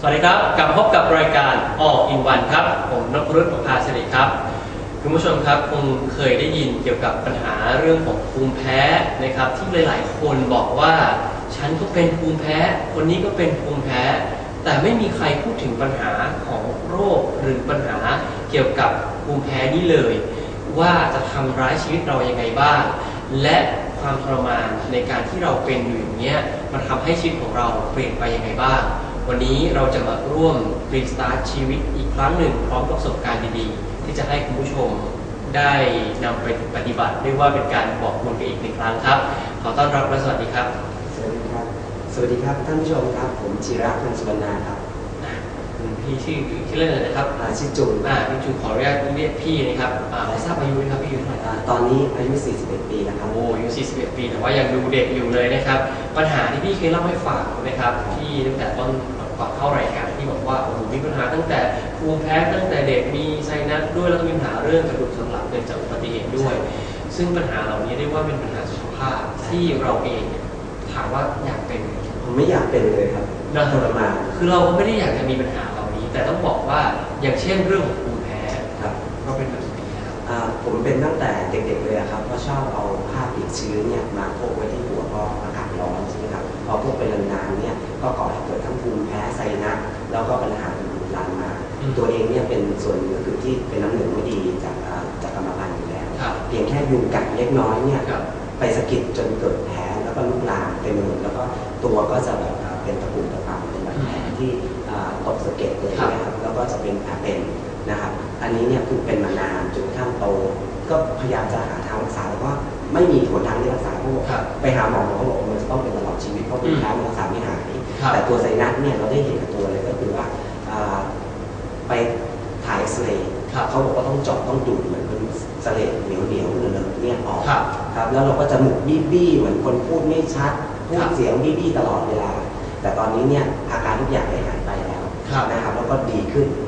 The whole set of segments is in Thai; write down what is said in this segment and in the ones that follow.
สวัสดีครับ กลับพบกับรายการ All in One ครับ ผมนพรุษประภาสิริครับ คุณผู้ชมครับคงเคยได้ยินเกี่ยวกับปัญหาเรื่องของภูมิแพ้นะครับ ที่หลาย ๆ คนบอกว่า ฉันก็เป็นภูมิแพ้ คนนี้ก็เป็นภูมิแพ้ แต่ไม่มีใครพูดถึงปัญหาของโรคหรือปัญหาเกี่ยวกับภูมิแพ้นี้เลย ว่าจะทำร้ายชีวิตเรายังไงบ้าง และความทรมานในการที่เราเป็นอยู่อย่างเงี้ยมันทำให้ชีวิตของเราเปลี่ยนไปยังไงบ้าง วันนี้เราจะมาร่วมรีสตาร์ทชีวิตอีกครั้งหนึ่งพร้อมกับประสบการณ์ดีๆ ที่จะให้คุณผู้ชมได้นำไปปฏิบัติเรียกว่าเป็นการบอกบุญกันอีกหนึ่งครั้งครับ ขอต้อนรับและสวัสดีครับ สวัสดีครับ สวัสดีครับท่านผู้ชมครับ ผมจิระพงศ์สุวรรณาครับคุณพี่ชื่อชื่อเล่นอะไรนะครับอาชื่อจูนอ่าพี่จูขออนุญาตเรียกพี่นะครับอ่าขอทราบอายุนะครับพี่อายุเท่าไหร่อ่าตอนนี้อายุ 41 ปีแล้วครับโอ้อายุ 41 ปีแต่ว่ายังดูเด็กอยู่เลยนะครับ ปัญหาที่พี่เคยเล่าให้ฟังนะครับที่ตั้งแต่ต้น ก่อนเข้ารายการที่บอกว่าโอ้โหมีปัญหาตั้งแต่ภูมิแพ้ตั้งแต่เด็กมีไซนัสด้วยแล้วก็มีปัญหาเรื่องกระดูกสันหลังเกิดจากอุบัติเหตุด้วย ซึ่งปัญหาเหล่านี้เรียกว่าเป็นปัญหาสุขภาพที่เราเองเนี่ยถามว่าอยากเป็นผมไม่อยากเป็นเลยครับนะทรมานคือเราก็ไม่ได้อยากจะมีปัญหาเหล่านี้ แต่ต้องบอกว่าอย่างเช่นเรื่องของภูมิ ผมเป็นตั้งแต่เด็กๆเลยอะครับก็ชอบเอาผ้าปิดชื้นเนี่ยมาโพกไว้ที่หัวเพราะอากาศร้อนใช่ไหมครับพอพกไปนานๆเนี่ยก็ก่อให้เกิดทั้งภูมิแพ้ไซนัสแล้วก็ปัญหาอื่นๆตามมาอืมตัวเองเนี่ยเป็นส่วนหนึ่งก็คือที่เป็นน้ำเหลืองไม่ดีจากอ่าจากกรรมพันธุ์อยู่แล้วครับเพียงแค่ยุงกัดเล็กน้อยเนี่ยครับไปสะกิดจนเกิดแผลแล้วก็ลุกลามเต็มไปหมดแล้วก็ตัวก็จะแบบอ่าเป็นตะปุ่มตะปามเป็นบาดแผลที่อ่าตกสะเก็ดเลยครับนะครับแล้วก็จะเป็นแผลเป็น นะครับ อันนี้เนี่ยคือเป็นมานานจนกระทั่งโต ก็พยายามจะหาทางรักษาแล้วก็ไม่มีหนทางที่รักษาเพราะว่าครับไปหาหมอหมอเขาบอกว่ามันจะต้องเป็นตลอดชีวิตเพราะเป็นแผลมันรักษาไม่หาย ครับ แต่ตัวไซนัสเนี่ยเราได้เห็นกับตัวเลยก็คือว่าอ่าไปถ่ายเอ็กซเรย์ครับ เขาบอกว่าต้องเจาะต้องดูดเหมือนเป็นสเลดเหนียวเหนียวๆเนื้อๆเนี่ยออก ครับ ครับแล้วเราก็จมูกบี้บี้เหมือนคนพูดไม่ชัด พูครัดบเสียงบี้บี้ตลอดเวลา แต่ตอนนี้เนี่ยอาการทุกอย่างได้หายไปแล้วครับนะครับแล้วก็ดีขึ้นอืนะครั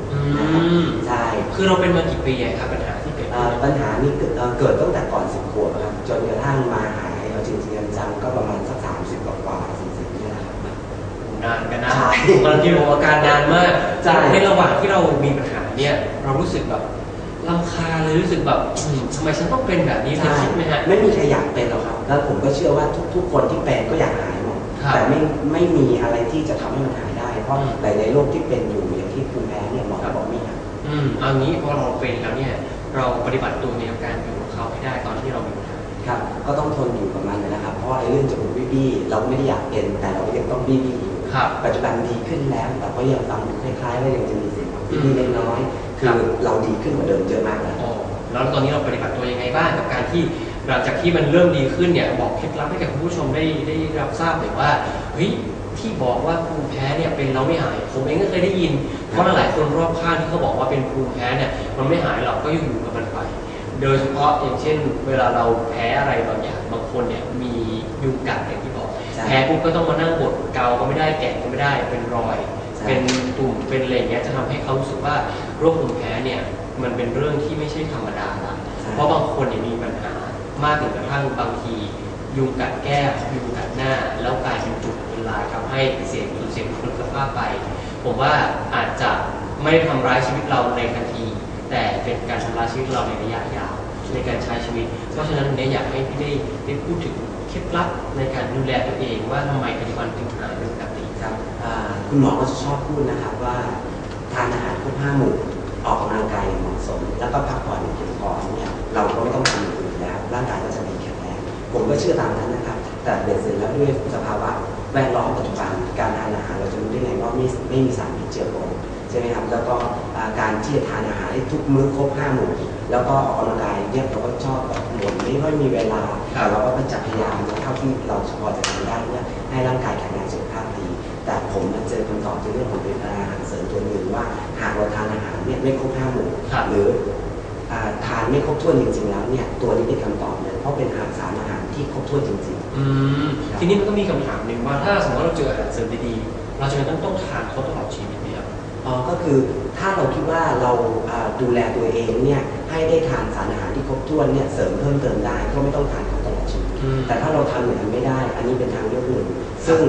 บม ใช่คือเราเป็นมากี่ปีอะครับปัญหาที่เกิดเอ่ขึ้อนปัญหานี้เกิดเอ่อเกิดตั้งแต่ก่อนสิบขวบครับ จนกระทั่งมาหายเอาจริงๆจังๆก็ประมาณสักสามสิบกว่าๆสี่สิบนี่แหละครับ นานกันนะใช่บางทีเราอาการนานมากใช่ ในระหว่างที่เรามีปัญหาเนี่ยเรารู้สึกแบบลำคาญเลยรู้สึกแบบอืมทำไมฉันต้องเป็นแบบนี้เคยคิดไหมฮะ ไม่มีใครอยากเป็นหรอกครับ แล้วผมก็เชื่อว่าทุก ๆ คนที่เป็นก็อยากหายหมด ครับ แต่ไม่ไม่มีอะไรที่จะทำให้มันหาย ได้เพราะอืมหลายๆโรคที่เป็นอยู่อย่างที่ภูมิแพ้เนี่ยหมอก็บอกไม่หายอืมเอางี้พอเราเป็นแล้วเนี่ย เราปฏิบัติตัวในการอยู่กับเขาให้ได้ตอนที่เรามีปัญหาครับ ก็ต้องทนอยู่กับมันนะครับ เพราะว่าไอ้เรื่องจมูกบี้บี้เราไม่ได้อยากเป็นแต่เราก็ยังต้องบี้บี้อยู่ครับ ปัจจุบันดีขึ้นแล้ว แต่ก็ยังฟังดูคล้ายๆว่ายังจะมีเสียงบี้อืบี้มเล็กน้อย คืครัอบเราดีขึ้นกว่าเดิมเยอะมากแล้วอ๋อแล้วตอนนี้เราปฏิบัติตัวยังไงบ้างกับการที่ หลังจากที่มันเริ่มดีขึ้นเนี่ยบอกเคล็ดลับให้กับคุณผู้ชมได้ได้รับทราบหน่อยว่าเฮ้ยที่บอกว่าภูมิแพ้เนี่ยเป็นแล้วไม่หาย ผมเองก็เคยได้ยิน เพราะหลายๆคนรอบข้างที่เขาบอกว่าเป็นภูมิแพ้เนี่ยมันไม่หายหรอกก็อยู่อยู่กับมันไป โดยเฉพาะอย่างเช่น เวลาเราแพ้อะไรบางอย่างบางคนเนี่ยมียุงกัดอย่างที่บอกใช่แพ้ปุ๊บก็ต้องมานั่งบดเกาก็ไม่ได้แกะก็ไม่ได้เป็นรอยใช่เป็นตุ่มเป็นอะไรอย่างเงี้ยจะทำให้เขารู้สึกว่าโรคภูมิแพ้เนี่ยมันเป็นเรื่องที่ไม่ใช่ธรรมดาละใช่เพราะบางคนเนี่ยมีปัญหา มากถึงกระทั่งบางทียุงกัดแก้มยุงกัดหน้า แล้วกลายเป็นจุดเป็นลายทำให้เสียสูญเสียคุณภาพไป ผมว่าอาจจะไม่ได้ทำร้ายชีวิตเราในทันที แต่เป็นการทำร้ายชีวิตเราในระยะยาวในการใช้ชีวิต เพราะฉะนั้นวันนี้อยากให้พี่ได้ได้พูดถึงเคล็ดลับในการดูแลตัวเองว่าทำไมปัจจุบันถึงหายเป็นปกติครับคุณหมอก็จะชอบพูดนะครับว่าทานอาหารครบห้าหมู่ออกกำลังกายเหมาะสม แล้วก็พักผ่อนอย่างเพียงพอเนี่ยเราก็ไม่ต้องทำ ร่างกายก็จะดีแข็งแรงผมก็เชื่อตามนั้นนะครับ แต่เบ็ดเสร็จแล้วด้วยสภาวะแวดล้อมปัจจุบันการทานอาหารเราจะรู้ได้ไงว่าไม่ไม่มีสารพิษเจือปนใช่ไหมครับแล้วก็อ่าการที่จะทานอาหารให้ทุกมื้อครบห้าหมู่แล้วก็ออกกำลังกายเนี่ยเราก็ชอบแบบหมดไม่ค่อยมีเวลาครับแต่เราก็จะพยายามเท่าที่เราพอจะทำได้เนี่ยให้ร่างกายแข็งแรงสุขภาพดีแต่ผมมาเจอคำตอบในเรื่องของเป็นอาหารเสริมตัวหนึ่งว่าหากเราทานอาหารเนี่ยไม่ครบห้าหมู่ครับหรืออ่า ทานไม่ครบถ้วนจริงๆแล้วเนี่ยตัวนี้เป็นคำตอบเลยเพราะเป็นอาหารสารอาหารที่ครบถ้วนจริงอืมทีนี้มันก็มีคำถามหนึ่งว่าถ้าสมมติว่าเราเจออาหารเสริมดีๆเราจะต้องต้องทานเขาตลอดชีวิตไหมครับๆอ๋อก็คือถ้าเราคิดว่าเราอ่าดูแลตัวเองเนี่ยให้ได้ทานสารอาหารที่ครบถ้วนเนี่ยเสริมเพิ่มเติมได้ก็ไม่ต้องทานเขาตลอดชีวิต อืม แต่ถ้าเราทำอย่างนั้นไม่ได้ อันนี้เป็นทางเลือกหนึ่งซึ่ง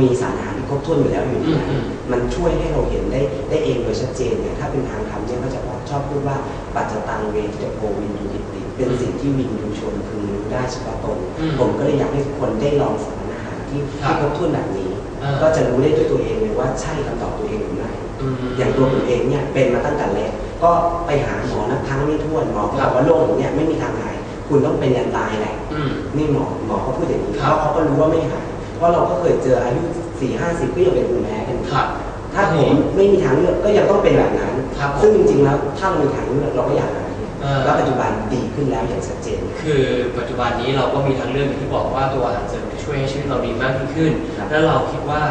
มีสารอาหารที่ครบถ้วนอยู่แล้วอยู่ในนั้อืนมมันช่วยให้เราเห็นได้ได้เองโดยชัดเจนเนี่ยถ้าเป็นทางธรรมเนี่ยก็จะชอบพูดว่าปัจจตังเวทิตโกวินยูติติเป็นสิ่งที่วินยูชนพึงรู้ได้เฉพาะตนอืมผมก็เลยอยากให้ทุกคนได้ลองสารอาหารที่ครับที่ครบถ้วนแบบนี้อ่าก็จะรู้ได้ด้วยตัวเองเลยว่าใช่คำตอบตัวเองหรือไม่มอย่างตัวผมเองเนี่ยเป็นมาตั้งแต่เล็กก็ไปหาหมอนับครั้งไม่ถ้วนหมอก็บอกว่าโรคอย่างเนี้ยไม่มีทางหาย คุณต้องเป็นยันตายแหละอืมนี่หมอหมอเขาพูดอย่างนี้ครัเพบราะเขาก็รู้ว่าไม่หาย เพราะเราก็เคยเจออายุสี่ห้าสิบก็ยังเป็นภูมิแพ้กันอยู่ครับ ถ้าผมไม่มีทางเลือกก็ยังต้องเป็นแบบนั้นครับผมซึ่งจริงๆแล้วถ้าเรามีทางเลือกเราก็อยากหายเออ แล้วปัจจุบันดีขึ้นแล้วอย่างชัดเจน คือปัจจุบันนี้เราก็มีทางเลือกอย่างที่บอกว่าตัวอาหารเสริมจะช่วยให้ชีวิตเราดีมากยิ่งขึ้น ครับ แล้วเราคิดว่า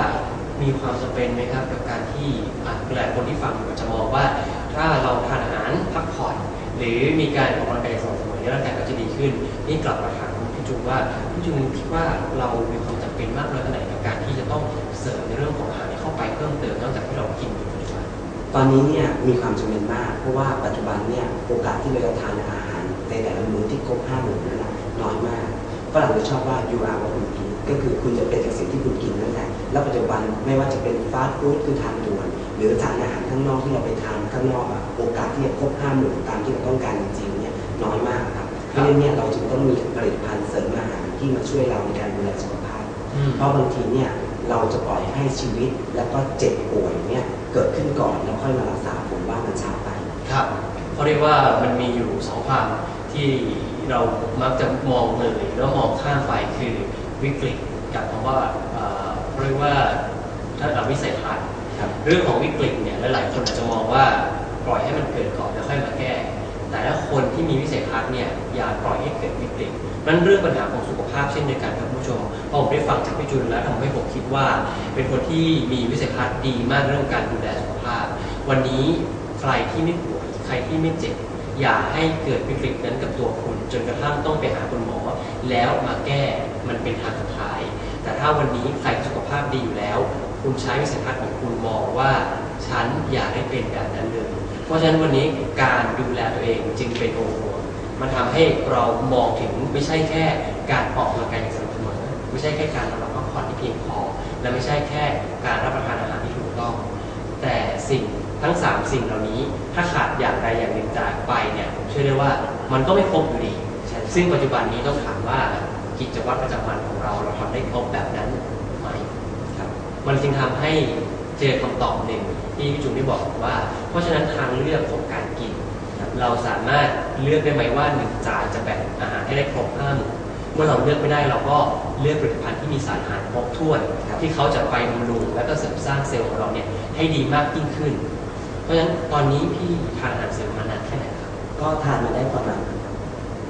มีความจำเป็นไหมครับกับการที่อะหลายคนที่ฟังอยู่อาจจะมองว่า ถ้าเราทานอาหารพักผ่อน หรือมีการออกกำลังกายอย่างสม่ำเสมอร่างกายก็จะดีขึ้น นี่กลับมาถามพี่จุงว่าพี่จุงคิดว่าเรามีความจำ เป็นมากน้อยแค่ไหนกับการที่จะต้องเสริมในเรื่องของอาหารเข้าไปเพิ่มเติมนอกจากที่เรากินอยู่ปัจจุบันตอนนี้เนี่ยมีความจำเป็นมาก เพราะว่าปัจจุบันเนี่ยโอกาสที่เราจะทานอาหารในแต่ละมื้อที่ครบห้าหมู่นั้นนะน้อยมากฝรั่งจะชอบว่า you are what you eat ก็คือคุณจะเป็นจากสิ่งที่คุณกินนั่นแหละแล้วปัจจุบันไม่ว่าจะเป็นฟาสต์ฟู้ดคือทานด่วน หรือทานอาหารข้างนอกที่เราไปทานข้างนอกอะโอกาสที่จะครบห้าหมู่ตามที่เราต้องการจริงๆเนี่ยน้อยมากครับเพราะฉะนั้นเนี่ยเราจึงต้องมีผลิตภัณฑ์เสริมอาหารที่มาช่วยเราในการดูแลสุขภาพ เพราะบางทีเนี่ยเราจะปล่อยให้ชีวิตแล้วก็เจ็บป่วยเนี่ยเกิดขึ้นก่อนแล้วค่อยมารักษาผมว่ามันช้าไปครับเขาเรียกว่ามันมีอยู่สองความที่เรามักจะมองเลยแล้วมองข้ามไปคือวิกฤตกับคำว่าเอ่อเขาเรียกว่าถ้าเราวิสัยทัศน์ครับเรื่องของวิกฤตเนี่ยหลายๆคนอาจจะมองว่าปล่อยให้มันเกิดก่อนแล้วค่อยมาแก้ แต่ถ้าคนที่มีวิสัยทัศน์เนี่ยอย่าปล่อยให้เกิดวิกฤตนั่นเรื่องปัญหาของสุขภาพเช่นเดียวกันครับผู้ชมพอผมได้ฟังจากพี่จุนแล้วทำให้ผมคิดว่า เป็นคนที่มีวิสัยทัศน์ดีมากเรื่องการดูแลสุขภาพ วันนี้ใครที่ไม่ป่วยใครที่ไม่เจ็บอย่าให้เกิดวิกฤตนั้นกับตัวคุณ จนกระทั่งต้องไปหาคุณหมอ แล้วมาแก้มันเป็นทางสุดท้าย แต่ถ้าวันนี้ใครสุขภาพดีอยู่แล้ว คุณใช้วิสัยทัศน์ของคุณมองว่า ฉันอยากให้เป็นแบบนั้นเลย เพราะฉะนั้นวันนี้การดูแลตัวเองจึงเป็นองค์รวมมันทำให้เรามองถึงไม่ใช่แค่การออกกำลังกายอย่างสม่ำเสมอไม่ใช่แค่การนอนหลับพักผ่อนที่เพียงพอ และไม่ใช่แค่การรับประทานอาหารที่ถูกต้อง แต่สิ่งทั้ง 3 สิ่งเหล่านี้ถ้าขาดอย่างใดอย่างหนึ่งจากไปเนี่ยผมเชื่อได้ว่ามันก็ไม่ครบอยู่ดี ซึ่งปัจจุบันนี้ต้องถามว่ากิจวัตรประจำวันของเราเราทำได้ครบแบบนั้นไหมครับมันจึงทำให้ เจอคำตอบหนึ่งที่พี่จุ๋มได้บอกว่า เพราะฉะนั้นทางเลือกของการกิน เราสามารถเลือกได้ไหมว่าหนึ่งจานจะแบ่งอาหารให้ได้ครบห้าหมู่เมื่อเราเลือกไม่ได้เราก็เลือกผลิตภัณฑ์ที่มีสารอาหารครบถ้วน ที่เขาจะไปบำรุงและก็เสริมสร้างเซลล์ของเราเนี่ยให้ดีมากยิ่งขึ้น เพราะฉะนั้นตอนนี้พี่ทานอาหารเสริมมานานแค่ไหนครับก็ทานมาได้ประมาณ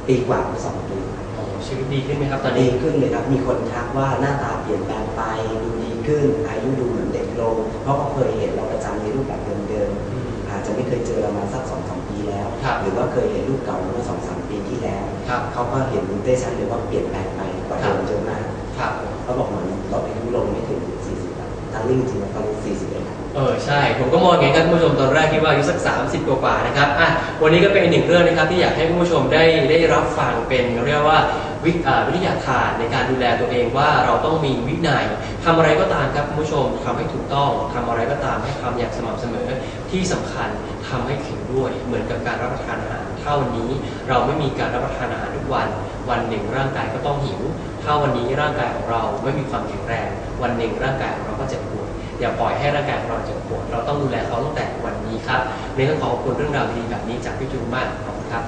ปีกว่าหรือสองปีโอ้ชีวิตดีขึ้นไหมครับตอนดีนี้ขึ้นเลยครับ มีคนทักว่าหน้าตาเปลี่ยนแปลงไปดูดี ขึ้น อายุดูเหมือนเด็กลง เพราะเขาเคยเห็นเราประจำในรูปแบบเดิมอืมๆอาจจะไม่เคยเจอเรามาสักสองสามปีแล้วครับหรือว่าเคยเห็นรูปเก่าเมื่อสองสามปีที่แล้วครับเขาก็เห็นได้ชัดเลยว่าเปลี่ยนแปลงไปกว่าเดิมเยอะมากครับเขาบอกเหมือนลดอายุลงไม่ถึง40อะทั้งนี้จริงๆแล้วตอนนี้41ครับเออใช่ ผมก็มองอย่างนี้ครับคุณผู้ชมตอนแรกคิดว่าอายุสัก 30 กว่าๆนะครับอะวันนี้ก็เป็นอีกหนึ่งเรื่องนะครับที่อยากให้คุณผู้ชมได้ได้รับฟังเป็นเรียกว่า วิทยาทานในการดูแลตัวเองว่าเราต้องมีวินัยทำอะไรก็ตามครับคุณผู้ชมทำให้ถูกต้องทำอะไรก็ตามให้ทำอย่างสม่ำเสมอที่สำคัญทำให้ถึงด้วย เหมือนกับการรับประทานอาหารถ้าวันนี้เราไม่มีการรับประทานอาหารทุกวัน วันหนึ่งร่างกายก็ต้องหิว ถ้าวันนี้ร่างกายของเราไม่มีความแข็งแรง วันหนึ่งร่างกายของเราก็เจ็บปวยอย่าปล่อยให้ร่างกายของเราเจ็บปวดเราต้องดูแลเขาตั้งแต่วันนี้ครับในต้องขอขอบคุณเรื่องราวดีแบบนี้จากพี่จูมากขอบคุณครับ